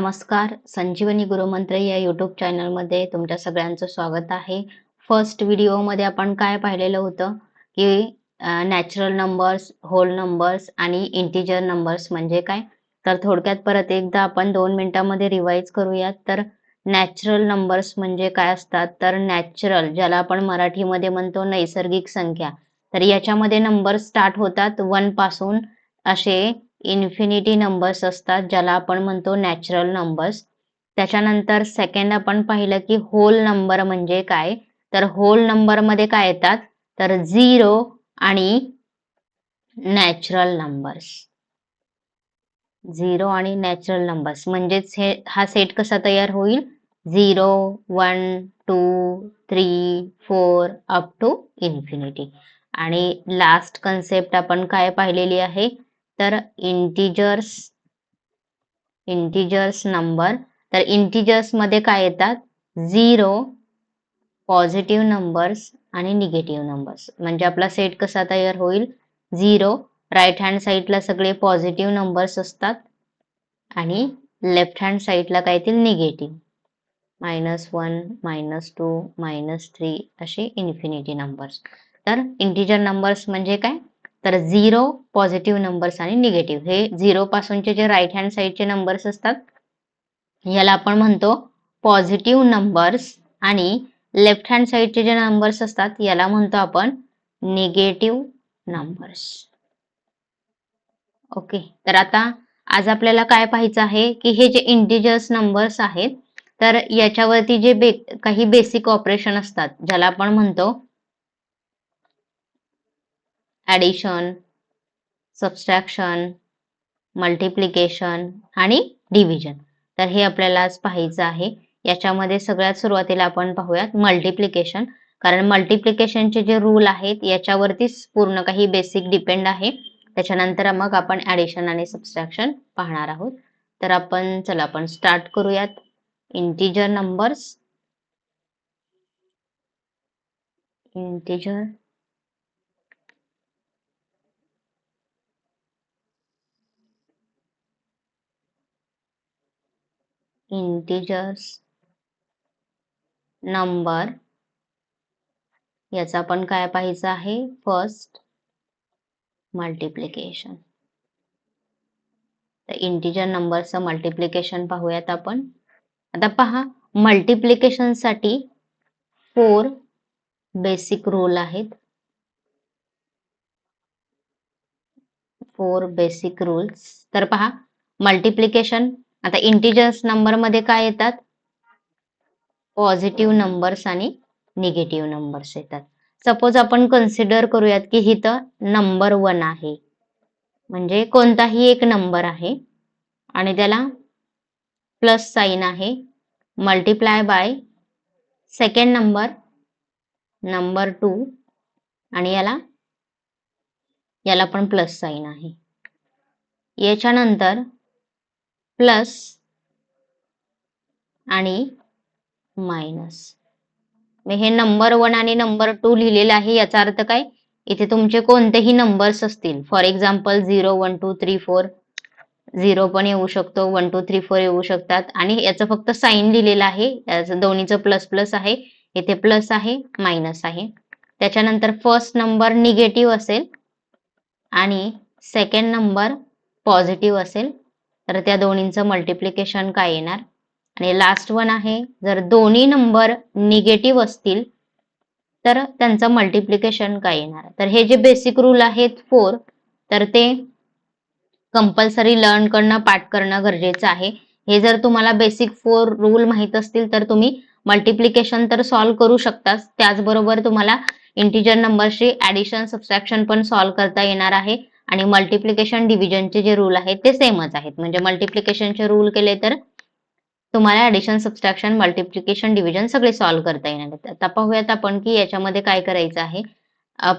नमस्कार. संजीवनी गुरुमंत्र या यूट्यूब चॅनलमध्ये तुमच्या सगळ्यांचं स्वागत आहे. फर्स्ट व्हिडिओमध्ये आपण काय पाहिलेलं होतं? की नॅचरल नंबर्स होल नंबर्स आणि इंटिजर नंबर्स म्हणजे काय? तर थोडक्यात परत एकदा आपण दोन मिनिटांमध्ये रिवाईज करूयात. तर नॅचरल नंबर्स म्हणजे काय असतात? तर नॅचरल ज्याला आपण मराठीमध्ये म्हणतो नैसर्गिक संख्या. तर याच्यामध्ये नंबर स्टार्ट होतात वनपासून असे इन्फिनिटी नंबर्स असतात ज्याला आपण म्हणतो नॅचरल नंबर्स. त्याच्यानंतर सेकंड आपण पाहिलं की होल नंबर म्हणजे काय? तर होल नंबरमध्ये काय येतात? तर झिरो आणि नॅचरल नंबर्स झिरो आणि नॅचरल नंबर्स म्हणजेच हे हा सेट कसा तयार होईल? Zero one two three four up to infinity आणि लास्ट कन्सेप्ट आपण काय पाहिलेली आहे? तर इंटिजर्स इंटिजर्स नंबर तर इंटिजर्समध्ये काय येतात? झिरो पॉझिटिव्ह नंबर्स आणि निगेटिव्ह नंबर्स म्हणजे आपला सेट कसा तयार होईल? झिरो राईट हँड साईडला सगळे पॉझिटिव्ह नंबर्स असतात आणि लेफ्ट हँड साईडला काय येतील? Negative minus one minus two minus three असे इन्फिनिटी नंबर्स तर इंटिजर नंबर्स म्हणजे काय? तर झिरो पॉझिटिव्ह नंबर्स आणि निगेटिव्ह हे झिरो पासूनचे जे राईट हँड साईडचे नंबर्स असतात याला आपण म्हणतो पॉझिटिव्ह नंबर्स आणि लेफ्ट हँड साईडचे जे नंबर्स असतात याला म्हणतो आपण निगेटिव्ह नंबर्स ओके तर आता आज आपल्याला काय पाहायचं आहे की हे जे इंटिजर्स नंबर्स आहेत तर याच्यावरती जे बे काही बेसिक ऑपरेशन असतात ज्याला आपण म्हणतो ॲडिशन सबस्ट्रॅक्शन मल्टिप्लिकेशन आणि डिव्हिजन तर हे आपल्याला आज पाहायचं आहे. याच्यामध्ये सगळ्यात सुरुवातीला आपण पाहूयात मल्टिप्लिकेशन कारण मल्टिप्लिकेशनचे जे रूल आहेत याच्यावरतीच पूर्ण काही बेसिक डिपेंड आहे. त्याच्यानंतर मग आपण ऍडिशन आणि सबस्ट्रॅक्शन पाहणार आहोत. तर आपण चला आपण स्टार्ट करूयात. Integer numbers integer integers number याचा आपण काय पाहायचं आहे? फर्स्ट मल्टिप्लिकेशन तर इंटिजर नंबरचं मल्टिप्लिकेशन पाहूयात आपण. आता पहा मल्टिप्लिकेशनसाठी फोर बेसिक रूल आहेत. फोर बेसिक रूल्स तर पहा मल्टिप्लिकेशन आता इंटिजर्स नंबरमध्ये काय येतात? पॉझिटिव्ह नंबर्स आणि निगेटिव्ह नंबर्स येतात. सपोज आपण कन्सिडर करूयात की इथं नंबर वन आहे. म्हणजे कोणताही एक नंबर आहे आणि त्याला प्लस साईन आहे. Multiply by second number number two आणि याला याला पण प्लस साईन आहे. याच्यानंतर प्लस आणि मायनस. हे नंबर वन आणि नंबर टू लिहिलेलं आहे याचा अर्थ काय? इथे तुमचे कोणतेही नंबर्स असतील. For example zero one two three four zero पण येऊ शकतो वन टू थ्री फोर येऊ शकतात. आणि याचं फक्त साईन लिहिलेलं आहे. याचं दोन्हीचं प्लस प्लस आहे. इथे प्लस आहे मायनस आहे. त्याच्यानंतर फर्स्ट नंबर निगेटिव्ह असेल आणि सेकंड नंबर पॉझिटिव्ह असेल. तर त्या दोन्हींचं मल्टिप्लिकेशन काय येणार? आणि लास्ट वन आहे जर दोन्ही नंबर निगेटिव्ह असतील तर त्यांचं मल्टिप्लिकेशन काय येणार? तर हे जे बेसिक रूल आहेत फोर तर ते कंपल्सरी लर्न करणं पाठ करणं गरजेचं आहे. हे जर तुम्हाला बेसिक फोर रूल माहीत असतील तर तुम्ही मल्टिप्लिकेशन तर सॉल्व्ह करू शकताच त्याचबरोबर तुम्हाला इंटिजर नंबरशी ऍडिशन सबस्ट्रॅक्शन पण सॉल्व्ह करता येणार आहे. आणि मल्टिप्लिकेशन डिव्हिजनचे जे रूल आहेत ते सेमच आहेत. म्हणजे मल्टिप्लिकेशनचे रूल केले तर तुम्हाला ऍडिशन सबस्ट्रॅक्शन मल्टिप्लिकेशन डिव्हिजन सगळे सॉल्व्ह करता येणार आता पाहूयात आपण की याच्यामध्ये काय करायचं आहे.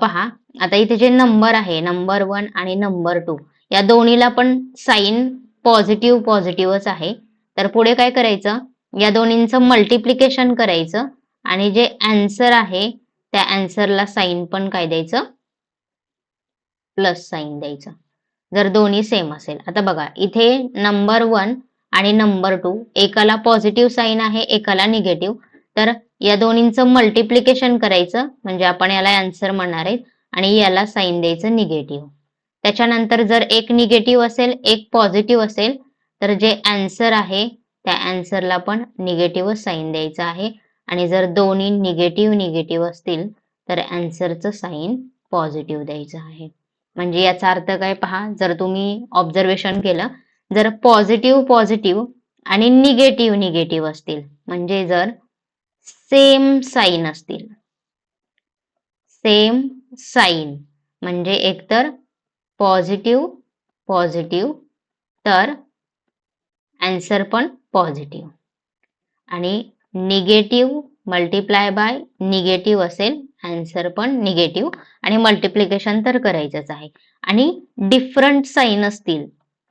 पहा आता इथे जे नंबर आहे नंबर वन आणि नंबर टू या दोन्हीला पण साईन पॉझिटिव्ह पॉझिटिव्हच आहे. तर पुढे काय करायचं? या दोन्हींचं मल्टिप्लिकेशन करायचं. आणि जे अँसर आहे त्या अँसरला साईन पण काय द्यायचं? प्लस साईन द्यायचं. जर दोन्ही सेम असेल. आता बघा इथे नंबर वन आणि नंबर टू एकाला पॉझिटिव्ह साईन आहे एकाला निगेटिव्ह तर या दोन्हींचं मल्टिप्लिकेशन करायचं म्हणजे आपण याला आन्सर म्हणणार आहेत आणि याला साईन द्यायचं निगेटिव्ह त्याच्यानंतर जर एक निगेटिव्ह असेल एक पॉझिटिव्ह असेल तर जे आन्सर आहे त्या आन्सरला पण निगेटिव्ह साईन द्यायचं आहे. आणि जर दोन्ही निगेटिव्ह निगेटिव्ह असतील तर आन्सरचं साईन पॉझिटिव्ह द्यायचं आहे. म्हणजे याचा अर्थ काय पहा जर तुम्ही ऑब्झर्वेशन केलं जर पॉझिटिव्ह पॉझिटिव्ह आणि निगेटिव्ह निगेटिव्ह असतील म्हणजे जर सेम साईन असतील. सेम साईन म्हणजे एकतर पॉझिटिव्ह पॉझिटिव्ह तर आन्सर पण पॉझिटिव्ह आणि निगेटिव्ह मल्टिप्लाय बाय निगेटिव्ह असेल आन्सर पण निगेटिव्ह आणि मल्टिप्लिकेशन तर करायचंच आहे. आणि डिफरंट साईन असतील.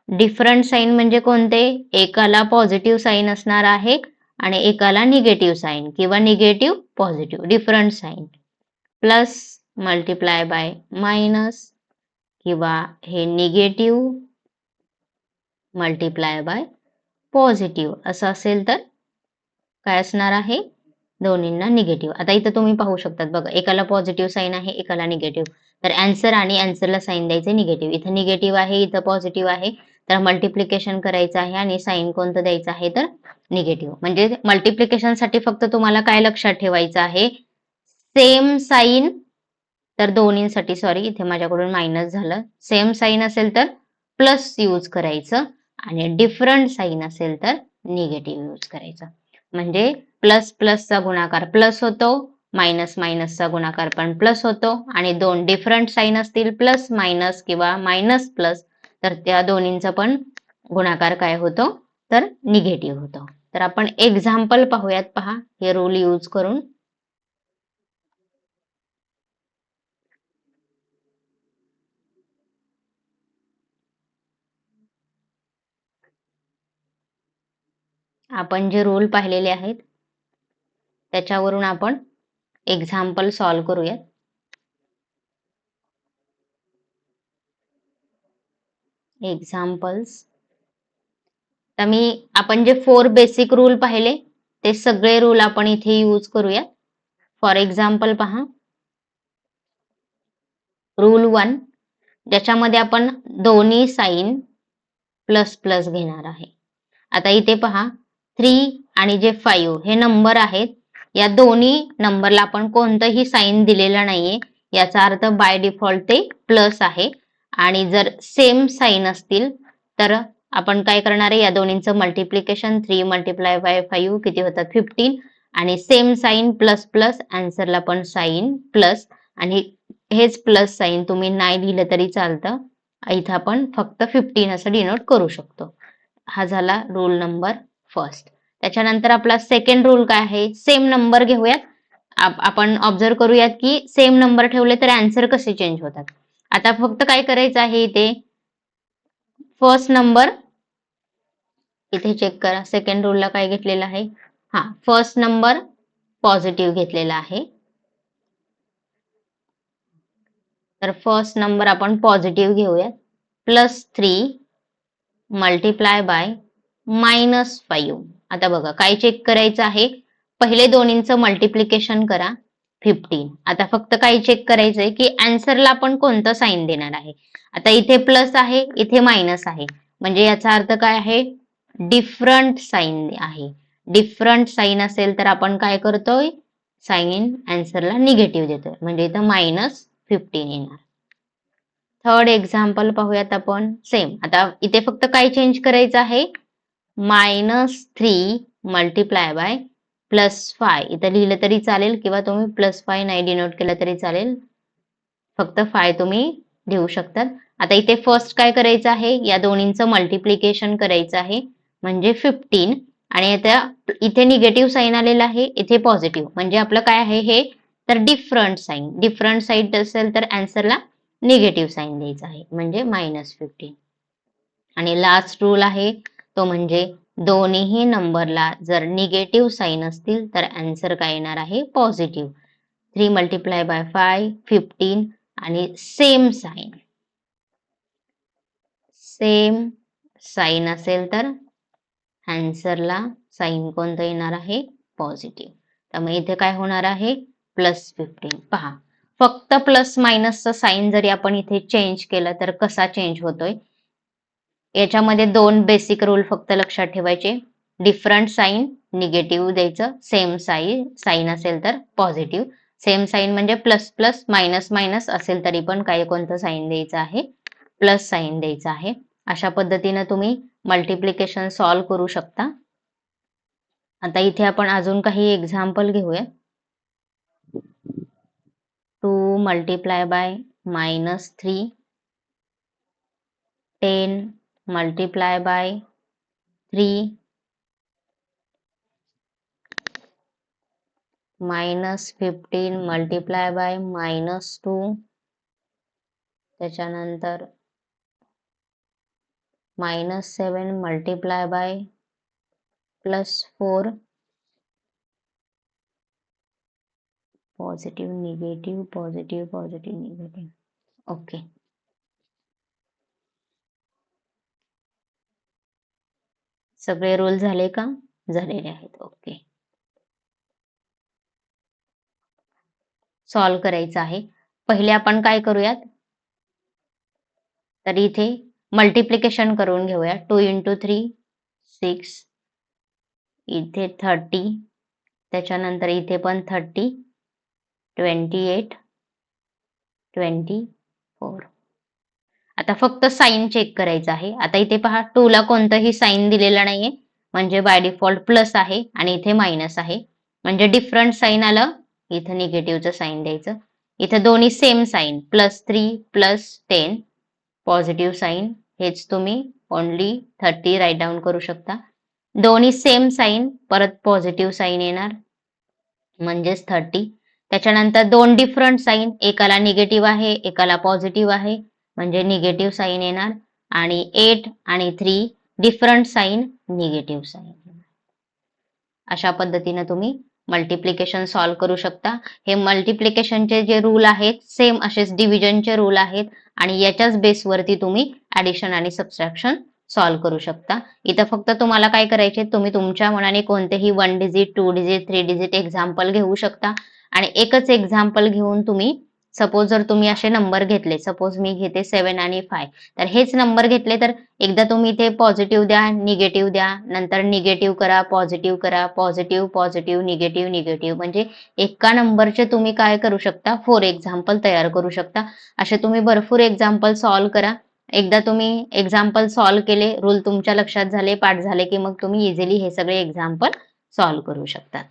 डिफरंट साईन म्हणजे कोणते? एकाला पॉझिटिव्ह साईन असणार आहे आणि एकाला निगेटिव्ह साईन किंवा negative positive different sign plus multiply by minus किंवा हे निगेटिव्ह मल्टिप्लाय बाय पॉझिटिव्ह असं असेल तर काय असणार आहे? दोन्हींना निगेटिव्ह आता इथं तुम्ही पाहू शकतात बघा एकाला पॉझिटिव्ह साईन आहे एकाला निगेटिव्ह तर अँसर आणि अँसरला साईन द्यायचे निगेटिव्ह इथं निगेटिव्ह आहे इथं पॉझिटिव्ह आहे. तर मल्टिप्लिकेशन करायचं आहे आणि साईन कोणतं द्यायचं आहे तर निगेटिव्ह म्हणजे मल्टिप्लिकेशनसाठी फक्त तुम्हाला काय लक्षात ठेवायचं आहे? सेम साईन तर दोन्हींसाठी सॉरी इथे माझ्याकडून मायनस झालं. सेम साईन असेल तर प्लस यूज करायचं. आणि डिफरंट साईन असेल तर निगेटिव्ह यूज करायचं. म्हणजे प्लस प्लसचा गुणाकार प्लस होतो मायनस मायनसचा गुणाकार पण प्लस होतो आणि दोन डिफरंट साईन असतील प्लस मायनस किंवा मायनस प्लस तर त्या दोन्हींचा पण गुणाकार काय होतो? तर निगेटिव्ह होतो. तर आपण एक्झाम्पल पाहूयात पहा. हे रूल यूज करून आपण जे रूल पाहिलेले आहेत त्याच्यावरून आपण एक्झाम्पल सॉल्व करूयात. एक्झाम्पल्स तर मी आपण जे फोर बेसिक रूल पाहिले ते सगळे रूल आपण इथे यूज करूया फॉर एक्झाम्पल पहा. रूल वन ज्याच्यामध्ये आपण दोन्ही साईन प्लस प्लस घेणार आहे. आता इथे पहा. थ्री आणि जे फाईव्ह हे नंबर आहेत या दोन्ही नंबरला आपण कोणतंही साईन दिलेलं नाहीये. याचा अर्थ बाय डिफॉल्ट ते प्लस आहे. आणि जर सेम साईन असतील तर आपण काय करणार आहे? या दोन्हींचं multiplication three multiply by five किती होतात? फिफ्टीन आणि सेम साईन प्लस प्लस आन्सरला पण साईन प्लस आणि हेच प्लस साईन तुम्ही नाही लिहिलं तरी चालतं. इथं आपण फक्त फिफ्टीन असं डिनोट करू शकतो. हा झाला रूल नंबर फर्स्ट त्याच्यानंतर आपला सेकंड रूल काय आहे? सेम नंबर घेऊयात. आपण ऑब्झर्व करूयात की सेम नंबर ठेवले तर आन्सर कसे चेंज होतात? आता फक्त काय करायचं आहे इथे? फर्स्ट नंबर इथे चेक करा. सेकंड रूलला काय घेतलेलं आहे? हा फर्स्ट नंबर पॉझिटिव्ह घेतलेला आहे. तर फर्स्ट नंबर आपण पॉझिटिव्ह घेऊयात. Plus three multiply by minus five आता बघा काय चेक करायचं आहे? पहिले दोन्हींचं मल्टिप्लिकेशन करा फिफ्टीन आता फक्त काय चेक करायचंय की आन्सरला आपण कोणतं साईन देणार आहे? आता इथे प्लस आहे इथे मायनस आहे. म्हणजे याचा अर्थ काय आहे? डिफरंट साईन आहे. डिफरंट साईन असेल तर आपण काय करतोय? साईन आन्सरला निगेटिव्ह देतोय. म्हणजे इथं मायनस फिफ्टीन येणार. थर्ड एक्झाम्पल पाहूयात आपण. सेम आता इथे फक्त काय चेंज करायचं आहे? Minus three multiply by plus five इथं लिहिलं तरी चालेल किंवा तुम्ही प्लस फाय नाही डिनोट केलं तरी चालेल. फक्त फाय तुम्ही देऊ शकतात. आता इथे फर्स्ट काय करायचं आहे? या दोन्हींचं मल्टिप्लिकेशन करायचं आहे. म्हणजे फिफ्टीन आणि आता इथे निगेटिव्ह साईन आलेलं आहे. इथे पॉझिटिव्ह म्हणजे आपलं काय आहे हे? तर डिफरंट साईन डिफरंट साईड असेल तर अँसरला निगेटिव्ह साईन द्यायचं आहे. म्हणजे मायनस फिफ्टीन आणि लास्ट रूल आहे. तो म्हणजे दोन्हीही नंबरला जर निगेटिव्ह साईन असतील तर अँसर काय येणार आहे? Positive three multiply by five fifteen आणि सेम साईन सेम साईन असेल तर अँसरला साईन कोणतं येणार आहे? पॉझिटिव्ह त्यामुळे इथे काय होणार आहे? प्लस फिफ्टीन पहा. फक्त प्लस मायनसचा साईन जरी आपण इथे चेंज केलं तर कसा चेंज होतोय? याच्यामध्ये दोन बेसिक रूल फक्त लक्षात ठेवायचे. डिफरंट साईन निगेटिव्ह द्यायचं. सेम साईन साईन असेल तर पॉझिटिव्ह सेम साईन म्हणजे प्लस प्लस मायनस मायनस असेल तरी पण काय कोणतं साईन द्यायचं आहे? प्लस साईन द्यायचं आहे. अशा पद्धतीनं तुम्ही मल्टिप्लिकेशन सॉल्व करू शकता. आता इथे आपण अजून काही एक्झाम्पल घेऊया. Two multiply by minus three. Ten. Multiply by three minus fifteen multiply by minus two त्याच्यानंतर minus seven multiply by plus four positive negative positive positive negative okay सगळे रोल झाले का? झालेले आहेत. ओके. सॉल्व करायचं आहे. पहिले आपण काय करूयात? तर इथे मल्टिप्लिकेशन करून घेऊया. टू इंटू थ्री सिक्स इथे थर्टी त्याच्यानंतर इथे पण thirty twenty eight twenty four. आता फक्त साईन चेक करायचं आहे. आता इथे पहा टू ला कोणतंही साईन दिलेलं नाहीये. म्हणजे बाय डिफॉल्ट प्लस आहे आणि इथे मायनस आहे. म्हणजे डिफरंट साईन आलं इथं निगेटिव्हचं साईन द्यायचं. इथं दोन्ही same sign plus three plus ten positive sign हेच तुम्ही ओनली थर्टी राईट डाऊन करू शकता. दोन्ही सेम साईन परत पॉझिटिव्ह साईन येणार. म्हणजेच थर्टी त्याच्यानंतर दोन डिफरंट साईन एकाला निगेटिव्ह आहे एकाला पॉझिटिव्ह आहे. म्हणजे निगेटिव्ह साईन येणार आणि एट आणि three different sign negative sign अशा पद्धतीने तुम्ही मल्टिप्लिकेशन सॉल्व करू शकता. हे मल्टिप्लिकेशनचे जे रूल आहेत सेम असेच डिव्हिजनचे रूल आहेत आणि याच्याच बेसवरती तुम्ही ऍडिशन आणि सबस्ट्रॅक्शन सॉल्व करू शकता. इथं फक्त तुम्हाला काय करायचे तुम्ही तुमच्या मनाने कोणतेही one digit two digit three digit example घेऊ शकता आणि एकच एक्झाम्पल घेऊन तुम्ही सपोज जर तुम्ही असे नंबर घेतले सपोज मी घेते सेवन आणि फाय तर हेच नंबर घेतले तर एकदा तुम्ही इथे पॉझिटिव्ह द्या निगेटिव्ह द्या नंतर निगेटिव्ह करा पॉझिटिव्ह करा पॉझिटिव्ह पॉझिटिव्ह निगेटिव्ह निगेटिव्ह म्हणजे एका नंबरचे तुम्ही काय करू शकता? फोर एक्झाम्पल तयार करू शकता. असे तुम्ही भरपूर एक्झाम्पल सॉल्व करा. एकदा तुम्ही एक्झाम्पल सॉल्व केले रूल तुमच्या लक्षात झाले पाठ झाले की मग तुम्ही इझिली हे सगळे एक्झाम्पल सॉल्व करू शकता.